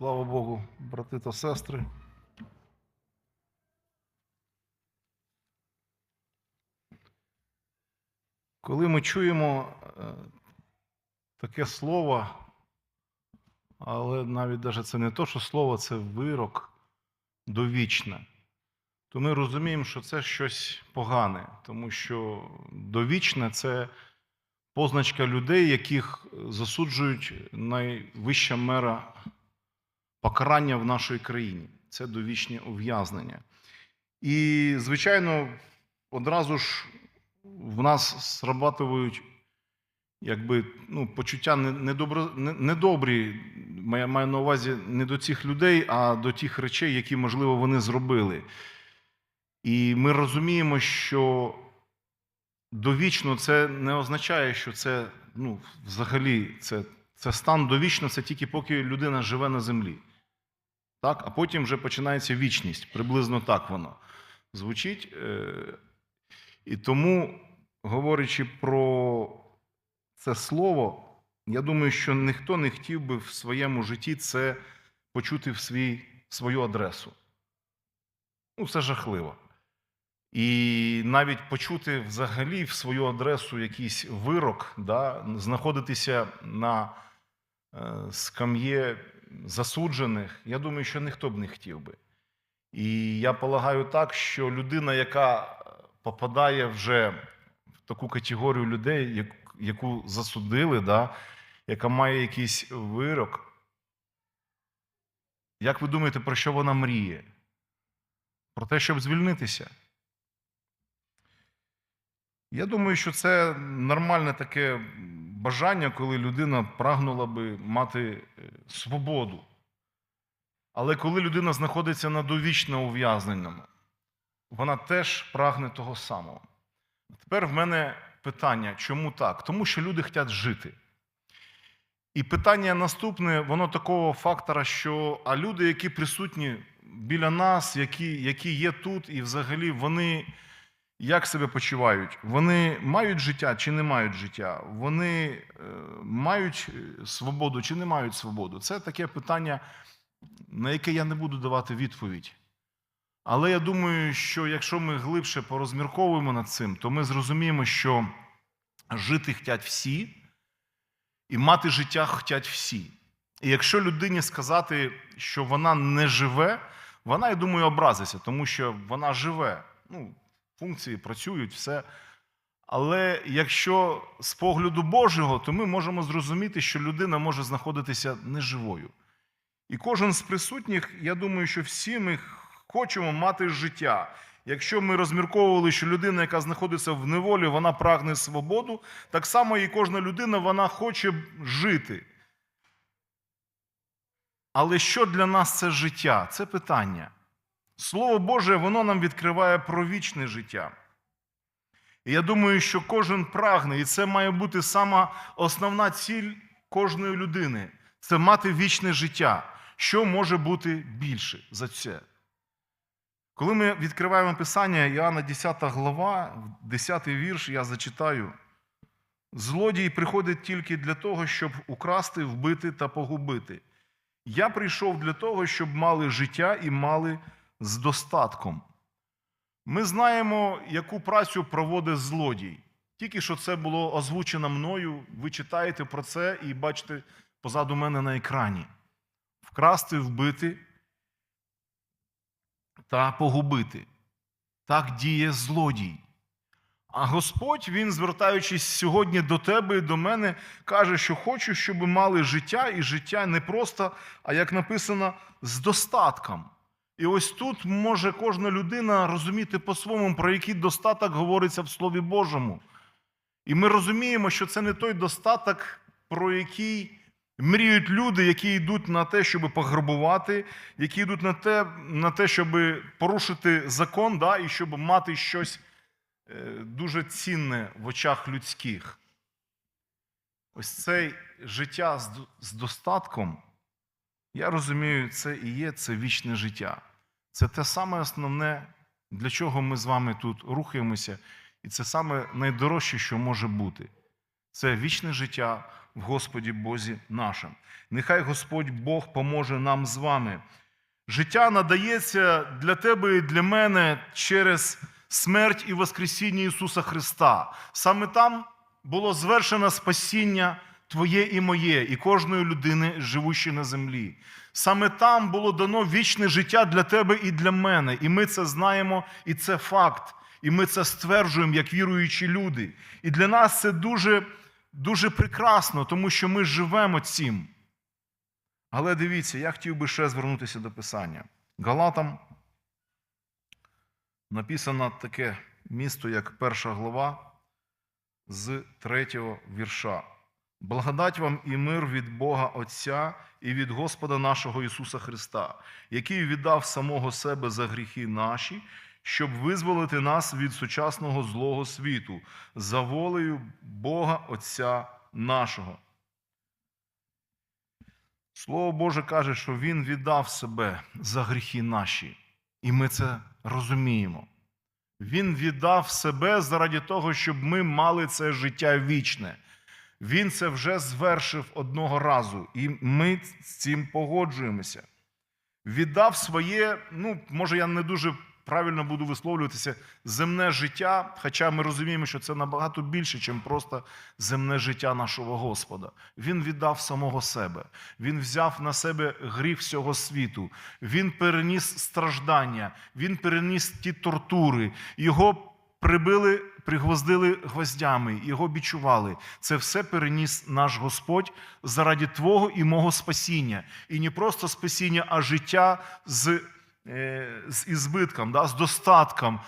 Слава Богу, брати та сестри. Коли ми чуємо е, таке слово, але навіть даже це не то, що слово, це вирок довічне, то ми розуміємо, що це щось погане, тому що довічне це позначка людей, яких засуджують найвища мера покарання в нашій країні. Це довічні ув'язнення. І, звичайно, одразу ж в нас срабатують якби, ну, почуття не- недобро, недобрі, я маю на увазі не до цих людей, а до тих речей, які, можливо, вони зробили. І ми розуміємо, що довічно це не означає, що це ну, взагалі це, це стан довічно, це тільки поки людина живе на землі. Так? А потім вже починається вічність. Приблизно так воно звучить. Е, І тому, говорячи про це слово, я думаю, що ніхто не хотів би в своєму житті це почути в свій, свою адресу. Ну, це жахливо. І навіть почути взагалі в свою адресу якийсь вирок, да, знаходитися на е, скам'є засуджених, я думаю, що ніхто б не хотів би. І я полагаю так, що людина, яка попадає вже в таку категорію людей, яку засудили, да, яка має якийсь вирок, як ви думаєте, про що вона мріє? Про те, щоб звільнитися? Я думаю, що це нормальне таке бажання, коли людина прагнула би мати е, свободу. Але коли людина знаходиться на довічно ув'язненому, вона теж прагне того самого. Тепер в мене питання, чому так? Тому що люди хочуть жити. І питання наступне, воно такого фактора, що а люди, які присутні біля нас, які, які є тут, і взагалі вони як себе почувають? Вони мають життя чи не мають життя? Вони е, мають е, свободу чи не мають свободу? Це таке питання, на яке я не буду давати відповідь. Але я думаю, що якщо ми глибше порозмірковуємо над цим, то ми зрозуміємо, що жити хотять всі, і мати життя хотять всі. І якщо людині сказати, що вона не живе, вона, я думаю, образиться, тому що вона живе. Ну, функції працюють, все. Але якщо з погляду Божого, то ми можемо зрозуміти, що людина може знаходитися неживою. І кожен з присутніх, я думаю, що всі ми хочемо мати життя. Якщо ми розмірковували, що людина, яка знаходиться в неволі, вона прагне свободу, так само і кожна людина вона хоче жити. Але що для нас це життя? Це питання. Слово Боже, воно нам відкриває про вічне життя. І я думаю, що кожен прагне, і це має бути сама основна ціль кожної людини це мати вічне життя. Що може бути більше за це? Коли ми відкриваємо Писання, Іоанна 10 глава, 10 вірш, я зачитаю. Злодій приходить тільки для того, щоб украсти, вбити та погубити. Я прийшов для того, щоб мали життя і мали з достатком. Ми знаємо, яку працю проводить злодій. Тільки що це було озвучено мною, ви читаєте про це і бачите позаду мене на екрані. Вкрасти, вбити та погубити. Так діє злодій. А Господь, Він, звертаючись сьогодні до тебе і до мене, каже, що хочу, щоб мали життя, і життя не просто, а як написано, з достатком. І ось тут може кожна людина розуміти по-своєму, про який достаток говориться в Слові Божому. І ми розуміємо, що це не той достаток, про який мріють люди, які йдуть на те, щоб пограбувати, які йдуть на те, на те щоб порушити закон, да, і щоб мати щось е, дуже цінне в очах людських. Ось це життя з достатком, я розумію, це і є це вічне життя. Це те саме основне, для чого ми з вами тут рухаємося, і це саме найдорожче, що може бути. Це вічне життя в Господі Бозі нашим. Нехай Господь Бог поможе нам з вами. Життя надається для тебе і для мене через смерть і Воскресіння Ісуса Христа. Саме там було звершено спасіння Твоє і моє, і кожної людини, живущої на землі. Саме там було дано вічне життя для тебе і для мене. І ми це знаємо, і це факт. І ми це стверджуємо як віруючі люди. І для нас це дуже, дуже прекрасно, тому що ми живемо цим. Але дивіться, я хотів би ще звернутися до Писання. Галатам написано таке місто, як перша глава з третього вірша. Благодать вам і мир від Бога Отця і від Господа нашого Ісуса Христа, який віддав самого себе за гріхи наші, щоб визволити нас від сучасного злого світу за волею Бога Отця нашого. Слово Боже каже, що Він віддав себе за гріхи наші, і ми це розуміємо. Він віддав себе заради того, щоб ми мали це життя вічне. Він це вже звершив одного разу, і ми з цим погоджуємося. Віддав своє, ну, може, я не дуже правильно буду висловлюватися, земне життя, хоча ми розуміємо, що це набагато більше, ніж просто земне життя нашого Господа. Він віддав самого себе, він взяв на себе гріх всього світу, він переніс страждання, він переніс ті тортури, його прибили, пригвоздили гвоздями, його бічували. Це все переніс наш Господь заради Твого і мого спасіння. І не просто спасіння, а життя з, е, з ізбитком, да, з достатком,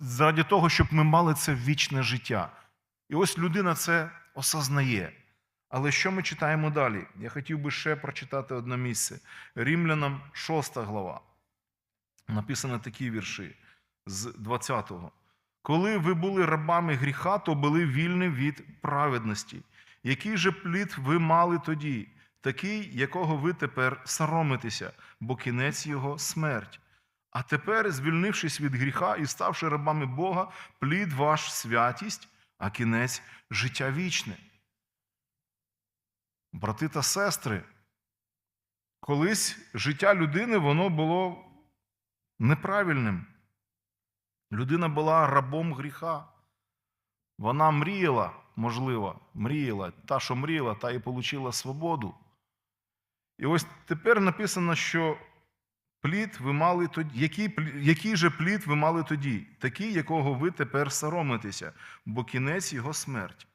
заради того, щоб ми мали це вічне життя. І ось людина це осознає. Але що ми читаємо далі? Я хотів би ще прочитати одне місце. Римлянам 6 глава. Написано такі вірші з 20-го. Коли ви були рабами гріха, то були вільні від праведності. Який же плід ви мали тоді, такий, якого ви тепер соромитеся, бо кінець його смерть. А тепер, звільнившись від гріха і ставши рабами Бога, плід ваш святість, а кінець життя вічне. Брати та сестри, колись життя людини воно було неправильним. Людина була рабом гріха. Вона мріяла, можливо, мріяла. Та, що мріяла, та і отримала свободу. І ось тепер написано, що плід ви мали тоді. Який, який же плід ви мали тоді? Такий, якого ви тепер соромитеся, бо кінець його смерть.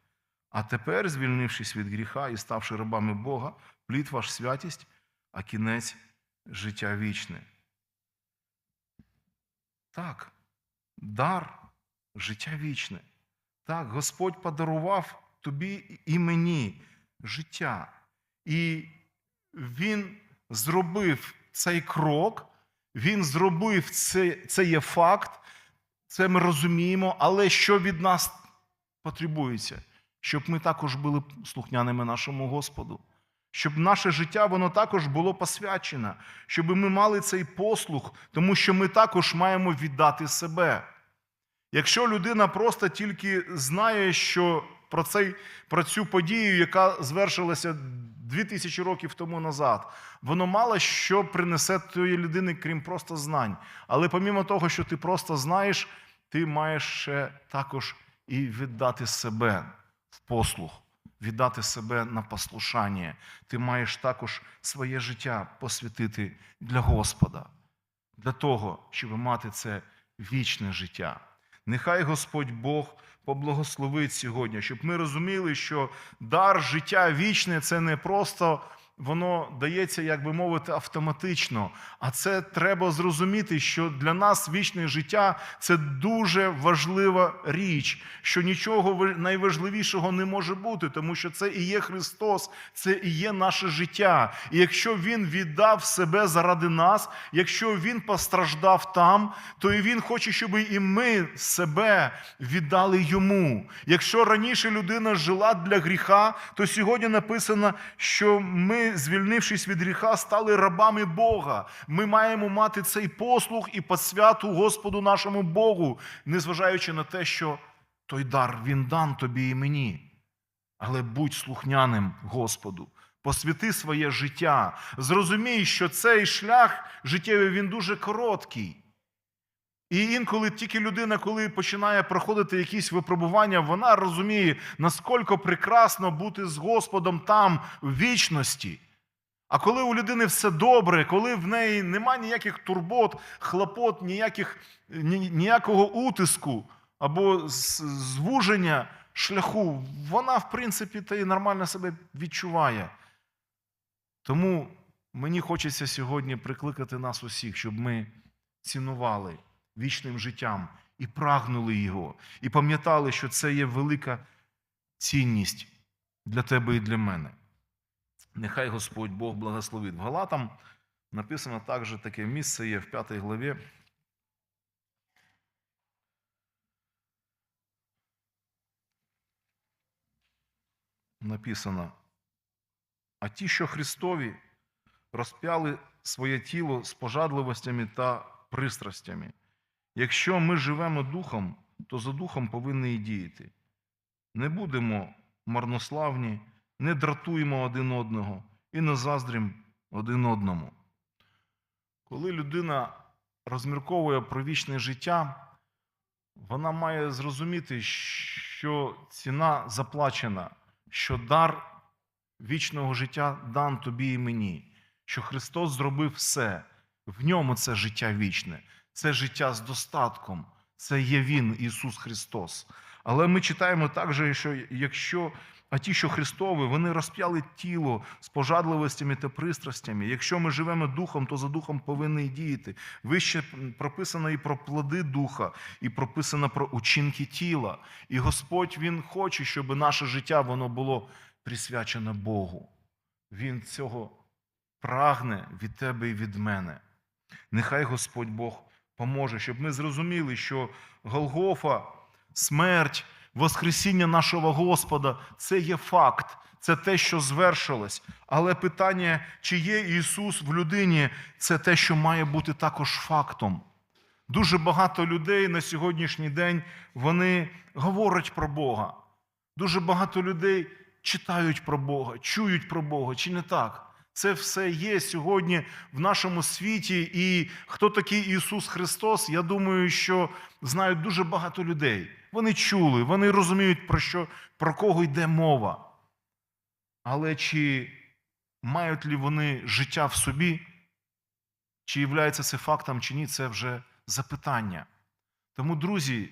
А тепер, звільнившись від гріха і ставши рабами Бога, плід ваш святість, а кінець життя вічне. Так, дар життя вічне. Так, Господь подарував тобі і мені життя. І Він зробив цей крок, Він зробив це, це є факт, це ми розуміємо, але що від нас потребується? Щоб ми також були слухняними нашому Господу. Щоб наше життя воно також було посвячено, щоб ми мали цей послух, тому що ми також маємо віддати себе. Якщо людина просто тільки знає, що про, цей, про цю подію, яка звершилася 2000 років тому назад, воно мало що принесе тої людини, крім просто знань. Але помімо того, що ти просто знаєш, ти маєш ще також і віддати себе в послух, віддати себе на послушання. Ти маєш також своє життя посвятити для Господа, для того, щоб мати це вічне життя. Нехай Господь Бог поблагословить сьогодні, щоб ми розуміли, що дар життя вічне це не просто воно дається, як би мовити, автоматично. А це треба зрозуміти, що для нас вічне життя це дуже важлива річ, що нічого найважливішого не може бути, тому що це і є Христос, це і є наше життя. І якщо Він віддав себе заради нас, якщо Він постраждав там, то і Він хоче, щоб і ми себе віддали йому. Якщо раніше людина жила для гріха, то сьогодні написано, що звільнившись від гріха, стали рабами Бога. Ми маємо мати цей послух і посвяту Господу нашому Богу, незважаючи на те, що той дар він дан тобі і мені. Але будь слухняним Господу. Посвяти своє життя. Зрозумій, що цей шлях життєвий він дуже короткий. І інколи тільки людина, коли починає проходити якісь випробування, вона розуміє, наскільки прекрасно бути з Господом там, в вічності. А коли у людини все добре, коли в неї немає ніяких турбот, хлопот, ніяких, ні- ніякого утиску або звуження шляху, вона, в принципі, та й нормально себе відчуває. Тому мені хочеться сьогодні прикликати нас усіх, щоб ми цінували вічним життям і прагнули його, і пам'ятали, що це є велика цінність для тебе і для мене. Нехай Господь Бог благословить. В Галатам написано також таке місце є в 5 главі. Написано: а ті, що Христові, розп'яли своє тіло з пожадливостями та пристрастями. Якщо ми живемо духом, то за духом повинні і діяти. Не будемо марнославні, не дратуємо один одного і не заздрім один одному. Коли людина розмірковує про вічне життя, вона має зрозуміти, що ціна заплачена, що дар вічного життя дан тобі і мені, що Христос зробив все, в ньому це життя вічне, це життя з достатком, це є Він, Ісус Христос. Але ми читаємо також, що якщо а ті, що Христові, вони розп'яли тіло з пожадливостями та пристрастями. Якщо ми живемо духом, то за духом повинні діяти. Вище прописано і про плоди духа, і прописано про учинки тіла. І Господь Він хоче, щоб наше життя воно було присвячене Богу. Він цього прагне від тебе і від мене. Нехай Господь Бог поможе, щоб ми зрозуміли, що Голгофа, смерть, Воскресіння нашого Господа це є факт, це те, що звершилось. Але питання, чи є Ісус в людині, це те, що має бути також фактом. Дуже багато людей на сьогоднішній день вони говорять про Бога. Дуже багато людей читають про Бога, чують про Бога, чи не так? Це все є сьогодні в нашому світі. І хто такий Ісус Христос, я думаю, що знають дуже багато людей. Вони чули, вони розуміють, про, що, про кого йде мова. Але чи мають ли вони життя в собі, чи являється це фактом, чи ні, це вже запитання. Тому, друзі,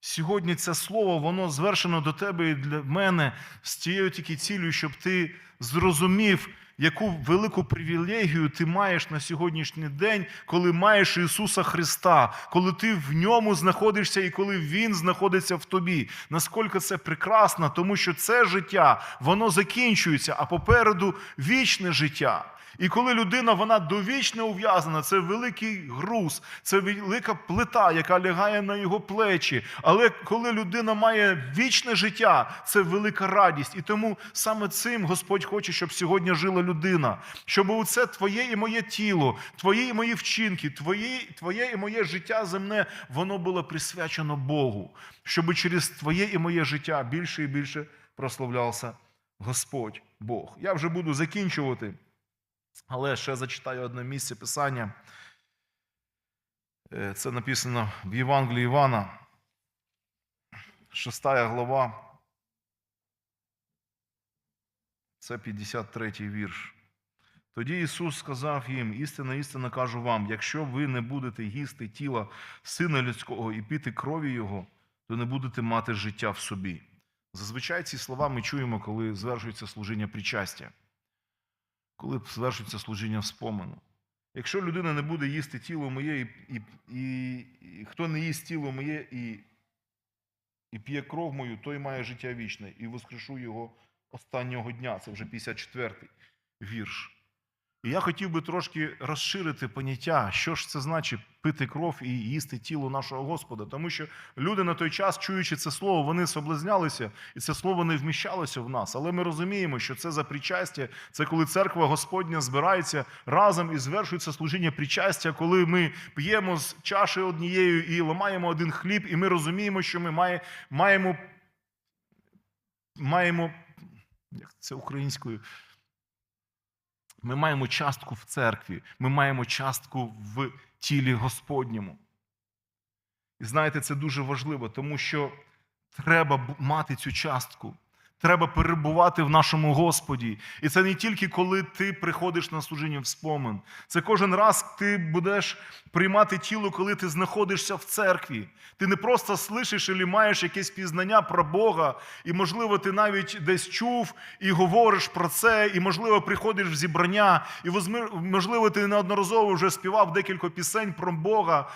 сьогодні це слово, воно звершено до тебе і для мене з тією тільки цілею, щоб ти зрозумів, яку велику привілегію ти маєш на сьогоднішній день, коли маєш Ісуса Христа, коли ти в ньому знаходишся і коли Він знаходиться в тобі. Наскільки це прекрасно, тому що це життя, воно закінчується, а попереду вічне життя. І коли людина вона довічно ув'язана, це великий груз, це велика плита, яка лягає на його плечі. Але коли людина має вічне життя, це велика радість. І тому саме цим Господь хоче, щоб сьогодні жила людина, щоб оце твоє і моє тіло, твої і мої вчинки, твої, твоє і моє життя земне, воно було присвячено Богу, щоб через твоє і моє життя більше і більше прославлявся Господь Бог. Я вже буду закінчувати. Але ще зачитаю одне місце Писання. Е, Це написано в Євангелії Івана, 6 глава. Це 53 вірш. Тоді Ісус сказав їм: істинно, істинно кажу вам, якщо ви не будете їсти тіла Сина Людського і піти крові Його, то не будете мати життя в собі. Зазвичай ці слова ми чуємо, коли звершується служіння причастя коли звершується служіння вспомину. Якщо людина не буде їсти тіло моє, і, і, і, і хто не їсть тіло моє і, і п'є кров мою, той має життя вічне, і воскрешу його останнього дня. Це вже 54-й вірш. І я хотів би трошки розширити поняття, що ж це значить пити кров і їсти тіло нашого Господа. Тому що люди на той час, чуючи це слово, вони соблазнялися, і це слово не вміщалося в нас. Але ми розуміємо, що це за причастя, це коли церква Господня збирається разом і звершується служіння причастя, коли ми п'ємо з чаші однією і ламаємо один хліб, і ми розуміємо, що ми має, маємо, маємо як це українською. Ми маємо частку в церкві, ми маємо частку в тілі Господньому. І знаєте, це дуже важливо, тому що треба мати цю частку. Треба перебувати в нашому Господі. І це не тільки коли ти приходиш на служіння в спомин. Це кожен раз ти будеш приймати тіло, коли ти знаходишся в церкві. Ти не просто слышиш і маєш якесь пізнання про Бога, і, можливо, ти навіть десь чув і говориш про це, і, можливо, приходиш в зібрання, і, можливо, ти неодноразово вже співав декілька пісень про Бога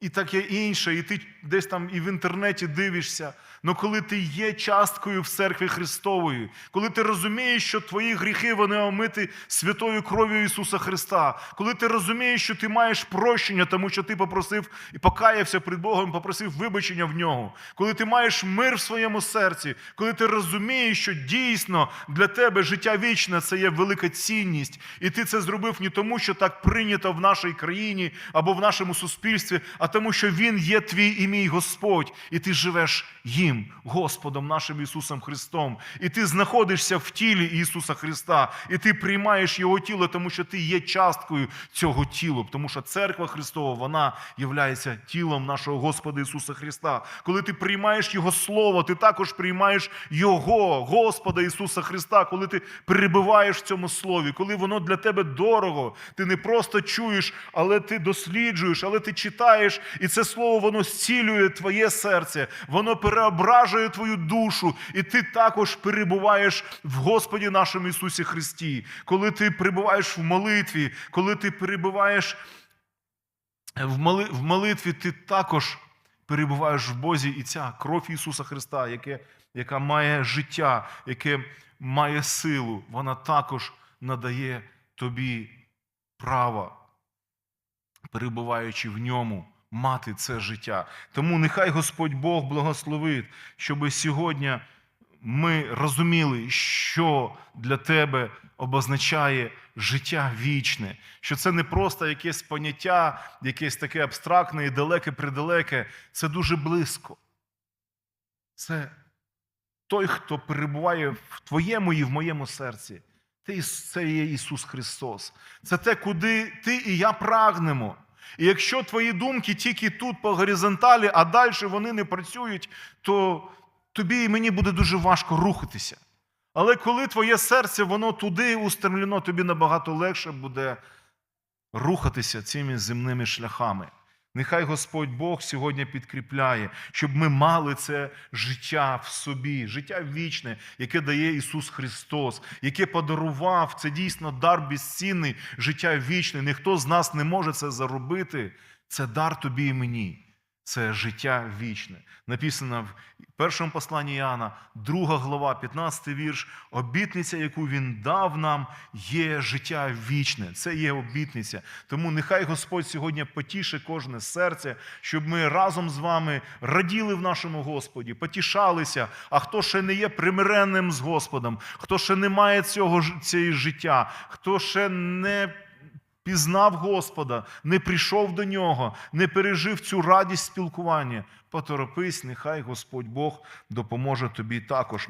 і таке інше, і ти десь там і в інтернеті дивишся. Но коли ти є часткою в церкві Христової, коли ти розумієш, що твої гріхи вони омиті святою кров'ю Ісуса Христа, коли ти розумієш, що ти маєш прощення, тому що ти попросив і покаявся перед Богом, попросив вибачення в нього, коли ти маєш мир в своєму серці, коли ти розумієш, що дійсно для тебе життя вічне це є велика цінність, і ти це зробив не тому, що так прийнято в нашій країні або в нашому суспільстві, а тому, що Він є твій і мій Господь, і ти живеш їм, Господом нашим Ісусом Христом. І ти знаходишся в тілі Ісуса Христа, і ти приймаєш Його тіло, тому що ти є часткою цього тіла, тому що церква Христова, вона є тілом нашого Господа Ісуса Христа. Коли ти приймаєш Його Слово, ти також приймаєш Його, Господа Ісуса Христа, коли ти перебуваєш в цьому слові, коли воно для тебе дорого, ти не просто чуєш, але ти досліджуєш, але ти читаєш, і це слово воно зцілює твоє серце, воно переображує твою душу, і ти також перебуваєш в Господі нашому Ісусі Христі. Коли ти перебуваєш в молитві, коли ти перебуваєш в в молитві, ти також перебуваєш в Бозі, і ця кров Ісуса Христа, яке, яка має життя, яке має силу, вона також надає тобі право, перебуваючи в ньому, мати це життя. Тому нехай Господь Бог благословить, щоб сьогодні ми розуміли, що для тебе обозначає життя вічне, що це не просто якесь поняття, якесь таке абстрактне і далеке-предалеке, це дуже близько. Це той, хто перебуває в твоєму і в моєму серці. Це є Ісус Христос. Це те, куди ти і я прагнемо. І якщо твої думки тільки тут по горизонталі, а далі вони не працюють, то тобі і мені буде дуже важко рухатися. Але коли твоє серце воно туди устремлено, тобі набагато легше буде рухатися цими земними шляхами. Нехай Господь Бог сьогодні підкріпляє, щоб ми мали це життя в собі, життя вічне, яке дає Ісус Христос, яке подарував це дійсно дар безцінний, життя вічне. Ніхто з нас не може це заробити. Це дар тобі і мені. Це життя вічне. Написано в першому посланні Іоанна, 2 глава, 15 вірш. Обітниця, яку він дав нам, є життя вічне. Це є обітниця. Тому нехай Господь сьогодні потіше кожне серце, щоб ми разом з вами раділи в нашому Господі, потішалися. А хто ще не є примиренним з Господом, хто ще не має цього цієї життя, хто ще не пізнав Господа, не прийшов до нього, не пережив цю радість спілкування. Поторопись, нехай Господь Бог допоможе тобі також.